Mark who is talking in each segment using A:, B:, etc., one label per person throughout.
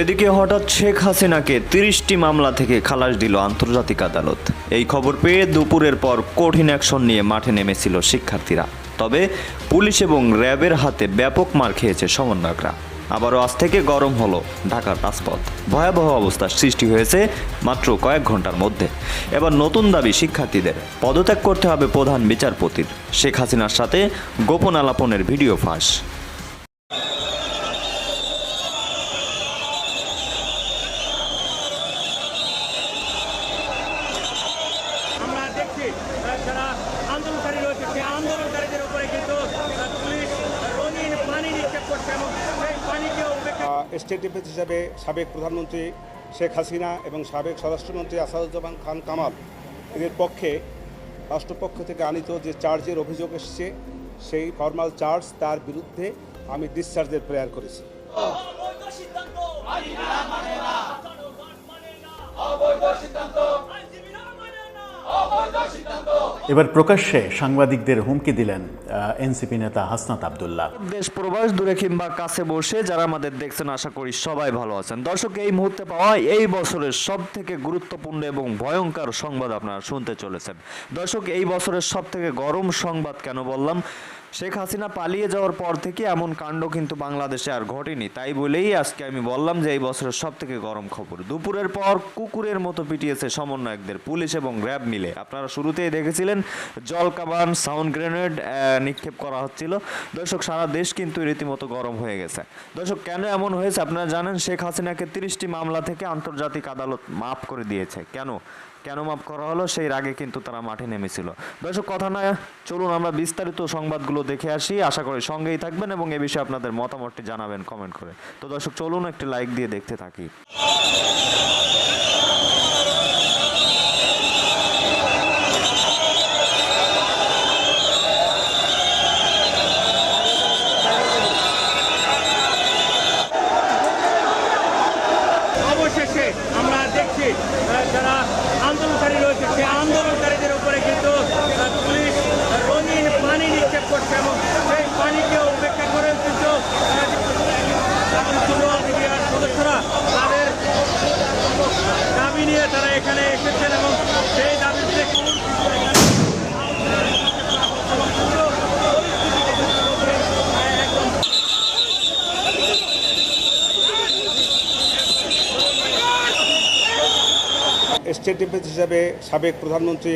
A: এদিকে হঠাৎ শেখ হাসিনাকে তিরিশটি মামলা থেকে খালাস দিল আন্তর্জাতিক আদালত। এই খবর পেয়ে দুপুরের পর কঠিন অ্যাকশন নিয়ে মাঠে নেমেছিল শিক্ষার্থীরা। তবে পুলিশ এবং র্যাবের হাতে ব্যাপক মার খেয়েছে সমন্বয়করা। আবারও আজ থেকে গরম হলো ঢাকার রাজপথ ভয়াবহ অবস্থার সৃষ্টি হয়েছে মাত্র কয়েক ঘণ্টার মধ্যে। এবার নতুন দাবি শিক্ষার্থীদের। পদত্যাগ করতে হবে প্রধান বিচারপতির। শেখ হাসিনার সাথে গোপন আলাপনের ভিডিও ফাঁস
B: আমরা দেখছি আহ, যারা আন্দোলনকারী রয়েছে সেই আন্দোলনকারীদের উপরে কিন্তু আহ, পুলিশ রঙিন পানি নিক্ষেপ করছে এবং সেই পানিকে উপেক্ষা
C: স্টেট ডিফেন্স হিসাবে সাবেক প্রধানমন্ত্রী শেখ হাসিনা এবং সাবেক স্বরাষ্ট্রমন্ত্রী আসাদুজ্জামান খান কামাল এদের পক্ষে রাষ্ট্রপক্ষ থেকে আনিত যে চার্জের অভিযোগ এসছে সেই ফর্মাল চার্জ তার বিরুদ্ধে আমি ডিসচার্জের প্রেয়ার করেছি।
D: অবৈধ সিদ্ধান্ত!
E: এবার প্রকাশ্যে সাংবাদিকদের হুমকি দিলেন এনসিপি নেতা হাসনাত আবদুল্লাহ।
A: দেশ প্রবাস দূরে কিংবা কাছে বসে যারা আমাদের দেখছেন, আশা করি সবাই ভালো আছেন। দর্শক, এই মুহূর্তে পাওয়া এই বছরের সব থেকে গুরুত্বপূর্ণ এবং ভয়ঙ্কর সংবাদ আপনারা শুনতে চলেছেন। দর্শক, এই বছরের সব থেকে গরম সংবাদ কেন বললাম? শেখ হাসিনা পালিয়ে যাওয়ার পর থেকে এমন কাণ্ড কিন্তু বাংলাদেশে আর ঘটেনি। তাই বলেই আজকে আমি বললাম যে এই বছরের সব থেকে গরম খবর। দুপুরের পর কুকুরের মতো পিটিয়েছে সমন্বয়কদের পুলিশ এবং র্যাব মিলে। আপনারা শুরুতেই দেখেছিলেন, জল কামান সাউন্ড গ্রেনেড নিক্ষেপ করা হচ্ছিল। দর্শক, সারা দেশ কিন্তু রীতিমতো গরম হয়ে গেছে। দর্শক, কেন এমন হয়েছে আপনারা জানেন, শেখ হাসিনাকে তিরিশটি মামলা থেকে আন্তর্জাতিক আদালত মাফ করে দিয়েছে। কেন? কেন মাফ করা হলো? সেই আগে কিন্তু তারা মাঠে নেমেছিল। দর্শক, কথা না চলুন আমরা বিস্তারিত সংবাদগুলো দেখে আসি। আশা করি সঙ্গেই থাকবেন এবং এ বিষয়ে আপনাদের মতামতটি জানাবেন কমেন্ট করে। তো দর্শক, চলুন একটি লাইক দিয়ে দেখতে থাকি
B: অবশেষে আমরা দেখছি আহ, যারা আন্দোলনকারী রয়েছে সেই আন্দোলনকারীদের উপরে কিন্তু আহ, পুলিশ রঙিন পানি নিক্ষেপ করছে এবং সেই পানিকে উপেক্ষা করে কিন্তু আহ, যুব মিডিয়ার সদস্যরা তাদের দাবি নিয়ে তারা এখানে এসেছেন এবং সেই দাবিতে
C: স্টেট ডিফেন্স হিসাবে সাবেক প্রধানমন্ত্রী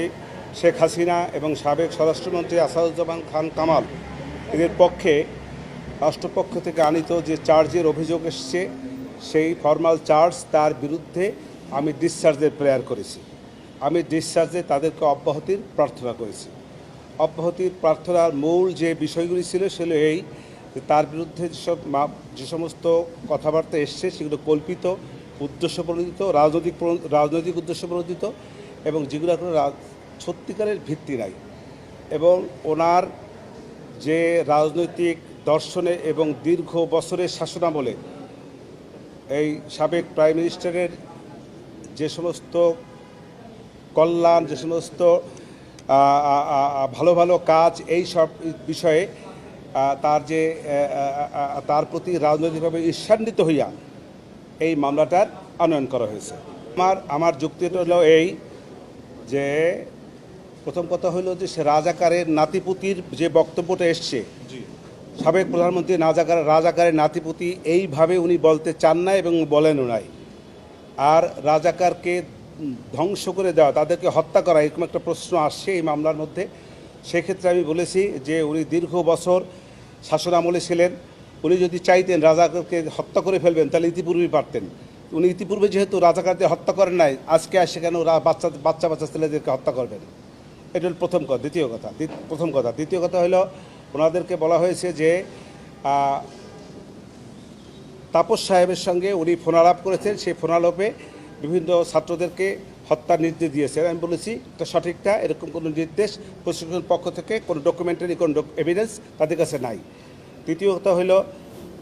C: শেখ হাসিনা এবং সাবেক স্বরাষ্ট্রমন্ত্রী আসাদুজ্জামান খান কামাল এদের পক্ষে, রাষ্ট্রপক্ষ থেকে আনিত যে চার্জের অভিযোগ এসছে, সেই ফর্মাল চার্জ তার বিরুদ্ধে আমি ডিসচার্জের প্রেয়ার করেছি। আমি ডিসচার্জে তাদেরকে অব্যাহতির প্রার্থনা করেছি। অব্যাহতির প্রার্থনার মূল যে বিষয়গুলি ছিল, সেগুলো এই তার বিরুদ্ধে যেসব যে সমস্ত কথাবার্তা এসছে, সেগুলো কল্পিত উদ্দেশ্য প্রণোদিত, রাজনৈতিক রাজনৈতিক উদ্দেশ্য প্রণোদিত এবং যেগুলো কোনো সত্যিকারের ভিত্তি নাই। এবং ওনার যে রাজনৈতিক দর্শনে এবং দীর্ঘ বছরের শাসনামলে এই সাবেক প্রাইম মিনিস্টারের যে সমস্ত কল্যাণ, যে সমস্ত ভালো ভালো কাজ এই সব বিষয়ে তার যে তার প্রতি রাজনৈতিকভাবে ঈর্ষান্বিত হইয়া এই মামলাটার আনয়ন করা হয়েছে। আমার আমার যুক্তিটা হলো এই যে প্রথম কথা হলো যে সে রাজাকারের নাতিপুতির যে বক্তব্যটা এসছে সাবেক প্রধানমন্ত্রী রাজাকার রাজাকারের নাতিপুতি এইভাবে উনি বলতে চান না এবং বলেনও নাই। আর রাজাকারকে ধ্বংস করে দেওয়া তাদেরকে হত্যা করা এরকম একটা প্রশ্ন আসছে এই মামলার মধ্যে। সেক্ষেত্রে আমি বলেছি যে উনি দীর্ঘ বছর শাসনামলে ছিলেন। উনি যদি চাইতেন রাজাকে হত্যা করে ফেলবেন, তাহলে ইতিপূর্বেই পারতেন। উনি ইতিপূর্বে যেহেতু রাজাকারদের হত্যা করেন নাই, আজকে আসে কেন বাচ্চা বাচ্চা বাচ্চা ছেলেদেরকে হত্যা করবেন। এটা হল প্রথম কথা, দ্বিতীয় কথা প্রথম কথা। দ্বিতীয় কথা হলো, ওনাদেরকে বলা হয়েছে যে তাপস সাহেবের সঙ্গে উনি ফোনালাপ করেছেন। সেই ফোনালাপে বিভিন্ন ছাত্রদেরকে হত্যার নির্দেশ দিয়েছেন। আমি বলেছি, এটা সঠিকটা, এরকম কোনো নির্দেশ প্রশাসনের পক্ষ থেকে, কোনো ডকুমেন্টারি কোনো এভিডেন্স তাদের কাছে নাই। তৃতীয় কথা হলো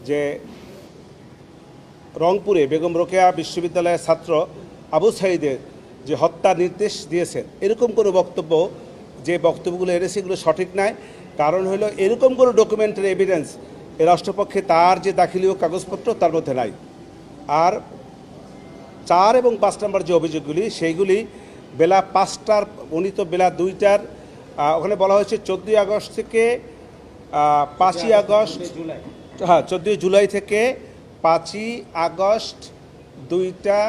C: যে রংপুরে বেগম রোকেয়া বিশ্ববিদ্যালয়ের ছাত্র আবু সাইদের যে হত্যার নির্দেশ দিয়েছেন, এরকম কোনো বক্তব্য যে বক্তব্যগুলো এনেছে এগুলো সঠিক নয় কারণ হলো এরকম কোনো ডকুমেন্টারি এভিডেন্স এ রাষ্ট্রপক্ষে তার যে দাখিলীয় কাগজপত্র তার মধ্যে নাই। আর চার এবং পাঁচ নম্বর যে অভিযোগগুলি, সেইগুলি বেলা পাঁচটার উনি তো বেলা দুইটার ওখানে বলা হয়েছে চোদ্দোই আগস্ট থেকে পাঁচই আগস্ট হ্যাঁ চোদ্দোই জুলাই থেকে পাঁচই আগস্ট দুইটা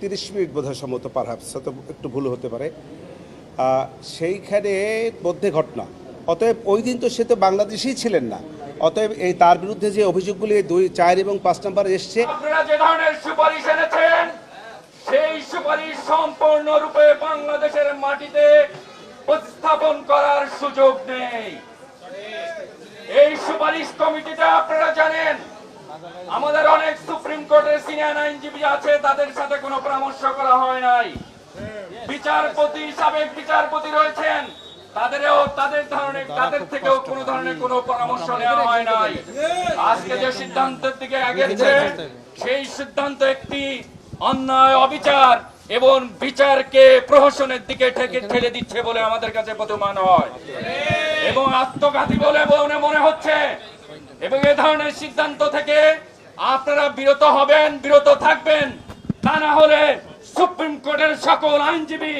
C: তিরিশ মিনিট বোধহয় সম্ভবত পার হয়তো একটু ভুল হতে পারে। সেইখানে মধ্যে ঘটনা। অতএব ওই দিন তো সে তো বাংলাদেশেই ছিলেন না। অতএব এই তার বিরুদ্ধে যে অভিযোগগুলি দুই, চার এবং পাঁচ নম্বর এসছে,
F: আপনারা যে ধরনের সুপারিশ এনেছেন, সেই সুপারিশ সম্পূর্ণরূপে বাংলাদেশের মাটিতে উপস্থাপন করার সুযোগ নেই। সুপারিশ কমিটিতে আপনারা জানেন, আমাদের অনেক সুপ্রিম কোর্টের সিনিয়র আইনজীবী আছে, তাদের সাথে কোনো পরামর্শ করা হয় নাই। বিচারপতি সাবেক বিচারপতি রয়েছেন, তাদেরও তাদের ধরনের, তাদের থেকেও কোনো ধরনের কোনো পরামর্শ নেওয়া হয় নাই। আজকে যে সিদ্ধান্তের দিকে আগেছে সেই সিদ্ধান্ত একটি অন্যায় অবিচার এবং বিচারকে প্রহসনের দিকে ঠেলে দিচ্ছে বলে আমাদের কাছে প্রতিমান হয়। এবং আত্মঘাতী বলে মনে হচ্ছে। এবং এ ধরনের সিদ্ধান্ত থেকে আপনারা বিরত হবেন, বিরত থাকবেন। তা না হলে সুপ্রিম কোর্টের সকল আইনজীবী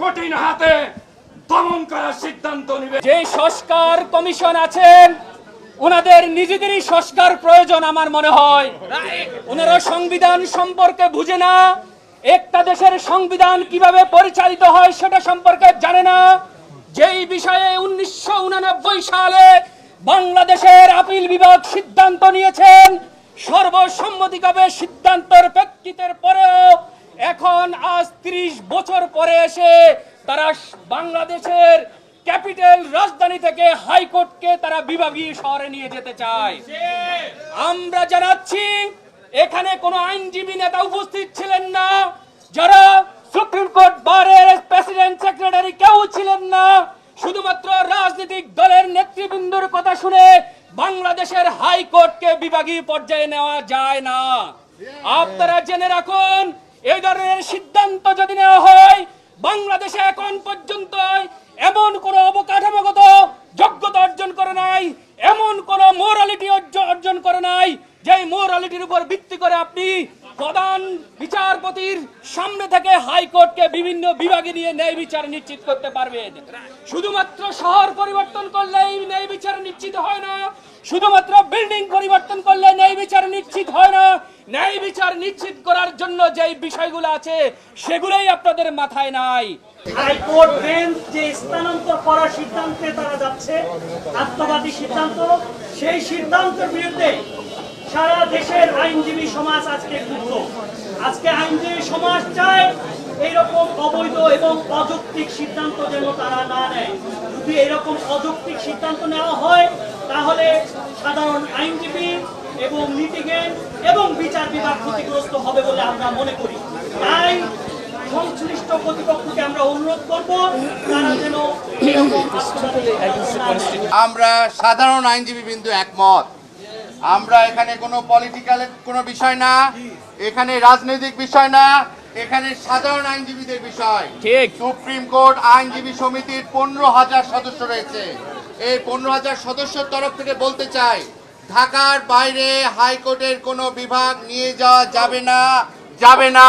F: কঠিন হাতে দমন করার সিদ্ধান্ত নেবে
G: যে সংস্কার কমিশন আছেন, ওনাদের নিজেদেরই সংস্কার প্রয়োজন আমার মনে হয়। ওনারা সংবিধান সম্পর্কে বুঝে না, একটা দেশের সংবিধান কীভাবে পরিচালিত হয় সেটা সম্পর্কে জানে না। যেই বিষয়ে উনিশশো সালে বাংলাদেশের আপিল বিভাগ সিদ্ধান্ত নিয়েছেন সর্বসম্মতিক্রমে সিদ্ধান্তের প্রেক্ষিতের পরেও এখন আজ ত্রিশ বছর পরে এসে তারা বাংলাদেশের ক্যাপিটাল রাজধানী থেকে হাইকোর্টকে তারা বিভাগীয় শহরে নিয়ে যেতে চায়। আমরা জানাচ্ছি, এখানে কোনো আইনজীবী নেতা উপস্থিত ছিলেন না, যারা সুপ্রিম কোর্ট বারের প্রেসিডেন্ট সেক্রেটারি কেউ ছিলেন না। শুধুমাত্র রাজনৈতিক দলের নেতৃবৃন্দর কথা শুনে বাংলাদেশের হাইকোর্টকে বিভাগীয় পর্যায়ে নেওয়া যায় না। আপনারা জেনে রাখুন, এই ধরনের সিদ্ধান্ত যদি নেওয়া হয়, বাংলাদেশে এখন পর্যন্ত এমন কোন অবকাঠামোগত যোগ্যতা অর্জন করে নাই, এমন কোন মোরালিটি অর্জন করে নাই যে মোরালিটির উপর ভিত্তি করে আপনি প্রধান বিচারপতির সামনে থেকে হাইকোর্টকে বিভিন্ন বিভাগে নিয়ে ন্যায় বিচার নিশ্চিত করতে পারবেন। শুধুমাত্র শহর পরিবর্তন করলেই ন্যায় বিচার নিশ্চিত হয় না, শুধুমাত্র বিল্ডিং পরিবর্তন করলে ন্যায় বিচার নিশ্চিত হয় না। ন্যায় বিচার নিশ্চিত করার জন্য যে বিষয়গুলো আছে, সেগুলোই আপনাদের মাথায় নাই।
H: হাইকোর্ট, বেঞ্চ যে স্থানান্তর করার সিদ্ধান্তে তারা যাচ্ছে, আত্মঘাতী সিদ্ধান্ত, সেই সিদ্ধান্তের বিরুদ্ধে সারা দেশের আইনজীবী সমাজ আজকে ক্ষুব্ধ। আজকে আইনজীবী সমাজ চায় এইরকম অবৈধ এবং অযৌক্তিক সিদ্ধান্ত যেন তারা না নেয়। যদি এরকম অযৌক্তিক সিদ্ধান্ত নেওয়া হয়, তাহলে সাধারণ আইনজীবী এবং লিটিগেন্ট এবং বিচার বিভাগ ক্ষতিগ্রস্ত হবে বলে আমরা মনে করি। তাই সংশ্লিষ্ট কর্তৃপক্ষকে আমরা অনুরোধ করব, তারা যেন
I: আমরা সাধারণ আইনজীবী বিন্দু একমত। আমরা এখানে কোনো পলিটিক্যাল কোনো বিষয় না এখানে রাজনৈতিক বিষয় না এখানে সাধারণ আইনজীবীদের বিষয়।
G: ঠিক।
I: সুপ্রিম কোর্ট আইনজীবী সমিতির পনেরো হাজার সদস্য রয়েছে। এই পনেরো হাজার সদস্যর তরফ থেকে বলতে চাই ঢাকার বাইরে হাইকোর্টের কোনো বিভাগ নিয়ে যাওয়া যাবে না যাবে না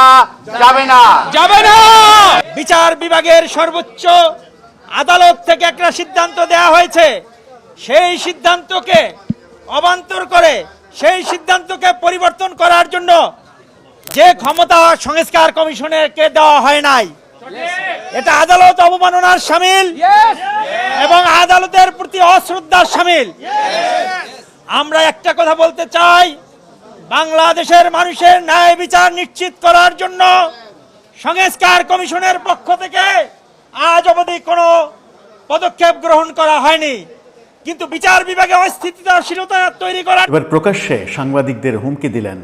I: যাবে না।
G: যাবে না!
B: বিচার বিভাগের সর্বোচ্চ আদালত থেকে একটা সিদ্ধান্ত দেওয়া হয়েছে। সেই সিদ্ধান্তকে অবান্তর করে সেই সিদ্ধান্তকে পরিবর্তন করার জন্য যে ক্ষমতা সংস্কার কমিশনেরকে দেওয়া হয় নাই, এটা আদালত অবমাননার সামিল এবং আদালতের প্রতি অশ্রদ্ধার সামিল। আমরা একটা কথা বলতে চাই, বাংলাদেশের মানুষের ন্যায় বিচার নিশ্চিত করার জন্য সংস্কার কমিশনের পক্ষ থেকে আজ অবধি কোনো পদক্ষেপ গ্রহণ করা হয়নি। কিন্তু বিচার বিভাগে অস্থিতিশীলতা তৈরি করার
E: এবার প্রকাশ্যে সাংবাদিকদের হুমকি দিলেন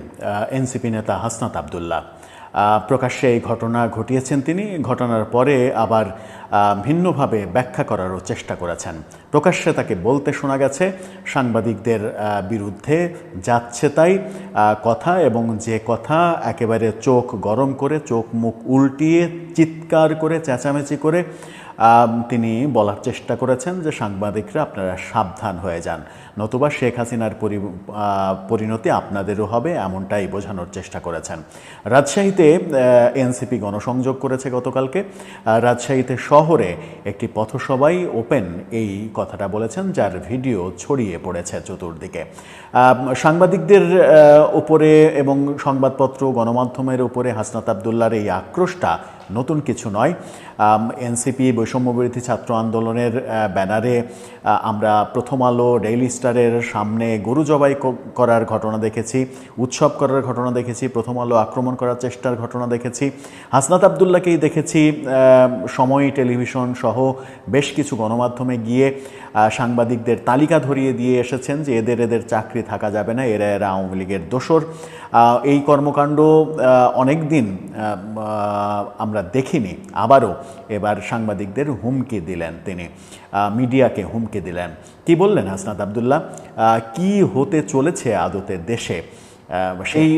E: এনসিপি নেতা হাসনাত আবদুল্লাহ। প্রকাশ্যে এই ঘটনা ঘটিয়েছেন তিনি। ঘটনার পরে আবার ভিন্নভাবে ব্যাখ্যা করারও চেষ্টা করেছেন। প্রকাশ্যে তাকে বলতে শোনা গেছে, সাংবাদিকদের বিরুদ্ধে যাচ্ছে তাই কথা এবং যে কথা একেবারে চোখ গরম করে, চোখ মুখ উল্টিয়ে, চিৎকার করে, চেঁচামেচি করে তিনি বলার চেষ্টা করেছেন যে সাংবাদিকরা আপনারা সাবধান হয়ে যান। নতুবা শেখ হাসিনার পরি- পরিণতি আপনাদেরও হবে এমনটাই বোঝানোর চেষ্টা করেছেন। রাজশাহীতে এনসিপি গণসংযোগ করেছে গতকালকে। রাজশাহীতে শহরে একটি পথসভাই ওপেন এই কথাটা বলেছেন, যার ভিডিও ছড়িয়ে পড়েছে চতুর্দিকে। সাংবাদিকদের উপরে এবং সংবাদপত্র গণমাধ্যমের উপরে হাসনাত আবদুল্লার এই আক্রোশটা নতুন কিছু নয়। এনসিপি বৈষম্যবিরোধী ছাত্র আন্দোলনের ব্যানারে আমরা প্রথম আলো ডেইলি স্টারের সামনে গরু জবাই করার ঘটনা দেখেছি উৎসব করার ঘটনা দেখেছি প্রথম আলো আক্রমণ করার চেষ্টার ঘটনা দেখেছি। হাসনাত আবদুল্লাকেই দেখেছি সময় টেলিভিশন সহ বেশ কিছু গণমাধ্যমে গিয়ে সাংবাদিকদের তালিকা ধরিয়ে দিয়ে এসেছেন যে এদের এদের চাকরি থাকা যাবে না এরা এরা আওয়ামী লীগের আহ, এই কর্মকাণ্ড অনেক দিন আমরা দেখিনি। আবারও এবার সাংবাদিকদের হুমকি দিলেন তিনি। মিডিয়াকে হুমকি দিলেন। কি বললেন হাসনাত আবদুল্লাহ? কি হতে চলেছে আদতে দেশে? সেই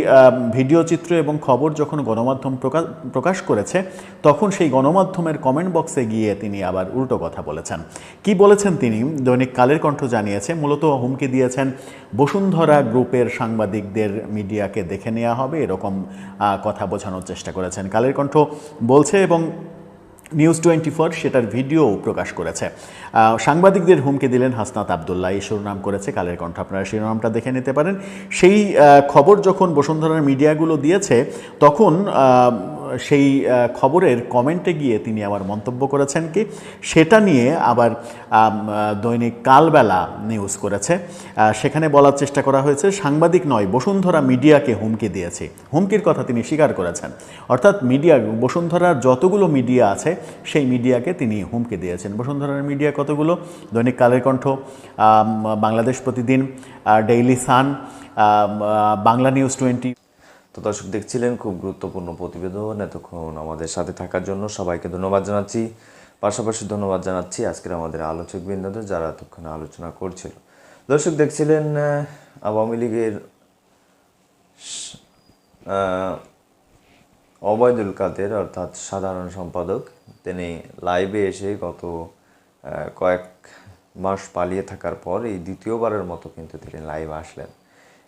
E: ভিডিও চিত্র এবং খবর যখন গণমাধ্যম প্রকাশ করেছে, তখন সেই গণমাধ্যমের কমেন্ট বক্সে গিয়ে তিনি আবার উল্টো কথা বলেছেন। কি বলেছেন তিনি? দৈনিক কালের কণ্ঠ জানিয়েছে, মূলত হুমকি দিয়েছেন, বসুন্ধরা গ্রুপের সাংবাদিকদের মিডিয়াকে দেখে নেওয়া হবে, এরকম কথা বোঝানোর চেষ্টা করেছেন কালের কণ্ঠ। বলছে এবং নিউজ টোয়েন্টি ফোর সেটার ভিডিও প্রকাশ করেছে। সাংবাদিকদের হুমকি দিলেন হাসনাত আবদুল্লাহ। এই শিরোনাম করেছে কালের কণ্ঠ। আপনারা শিরোনামটা দেখে নিতে পারেন। সেই খবর যখন বসুন্ধরার মিডিয়াগুলো দিয়েছে, তখন সেই খবরের কমেন্টে গিয়ে তিনি আবার মন্তব্য করেছেন কি, সেটা নিয়ে আবার দৈনিক কালবেলা নিউজ করেছে। সেখানে বলার চেষ্টা করা হয়েছে, সাংবাদিক নয়, বসুন্ধরা মিডিয়াকে হুমকি দিয়েছে। হুমকির কথা তিনি স্বীকার করেছেন। অর্থাৎ মিডিয়া, বসুন্ধরার যতগুলো মিডিয়া আছে, সেই মিডিয়াকে তিনি হুমকি দিয়েছেন। বসুন্ধরার মিডিয়া কতগুলো? দৈনিক Kaler Kantho Bangladesh Pratidin Daily Sun Bangla news twenty
A: তো দর্শক দেখছিলেন খুব গুরুত্বপূর্ণ প্রতিবেদন এতক্ষণ আমাদের সাথে থাকার জন্য সবাইকে ধন্যবাদ জানাচ্ছি। পাশাপাশি ধন্যবাদ জানাচ্ছি আজকের আমাদের আলোচক বৃন্দদের যারা এতক্ষণ আলোচনা করছিল। দর্শক দেখছিলেন আওয়ামী লীগের অবৈদুল কাদের অর্থাৎ সাধারণ সম্পাদক, তিনি লাইভে এসে গত কয়েক মাস পালিয়ে থাকার পর এই দ্বিতীয়বারের মতো কিন্তু তিনি লাইভ আসলেন।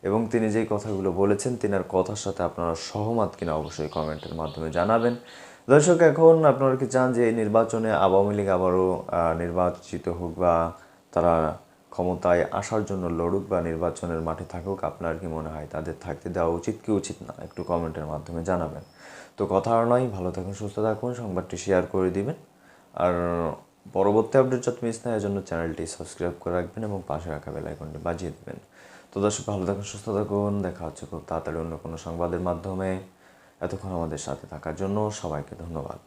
A: এবং তিনি যেই কথাগুলো বলেছেন তিনার কথার সাথে আপনারা সহমত কিনা অবশ্যই কমেন্টের মাধ্যমে জানাবেন। দর্শক, এখন আপনারা কি চান যে এই নির্বাচনে আওয়ামী লীগ আবারও নির্বাচিত হোক বা তারা ক্ষমতায় আসার জন্য লড়ুক বা নির্বাচনের মাঠে থাকুক, আপনার কি মনে হয় তাদের থাকতে দেওয়া উচিত কি উচিত না? একটু কমেন্টের মাধ্যমে জানাবেন। তো কথা আর নয়, ভালো থাকুন, সুস্থ থাকুন, সংবাদটি শেয়ার করে দিবেন। আর পরবর্তী আপডেট যত মিস না জন্য চ্যানেলটি সাবস্ক্রাইব করে রাখবেন এবং পাশে রাখা বেল আইকনটি বাজিয়ে দেবেন। তো দর্শক, ভালো থাকুন, সুস্থ থাকুন। দেখা হচ্ছে খুব তাড়াতাড়ি অন্য কোনো সংবাদের মাধ্যমে। এতক্ষণ আমাদের সাথে থাকার জন্য সবাইকে ধন্যবাদ।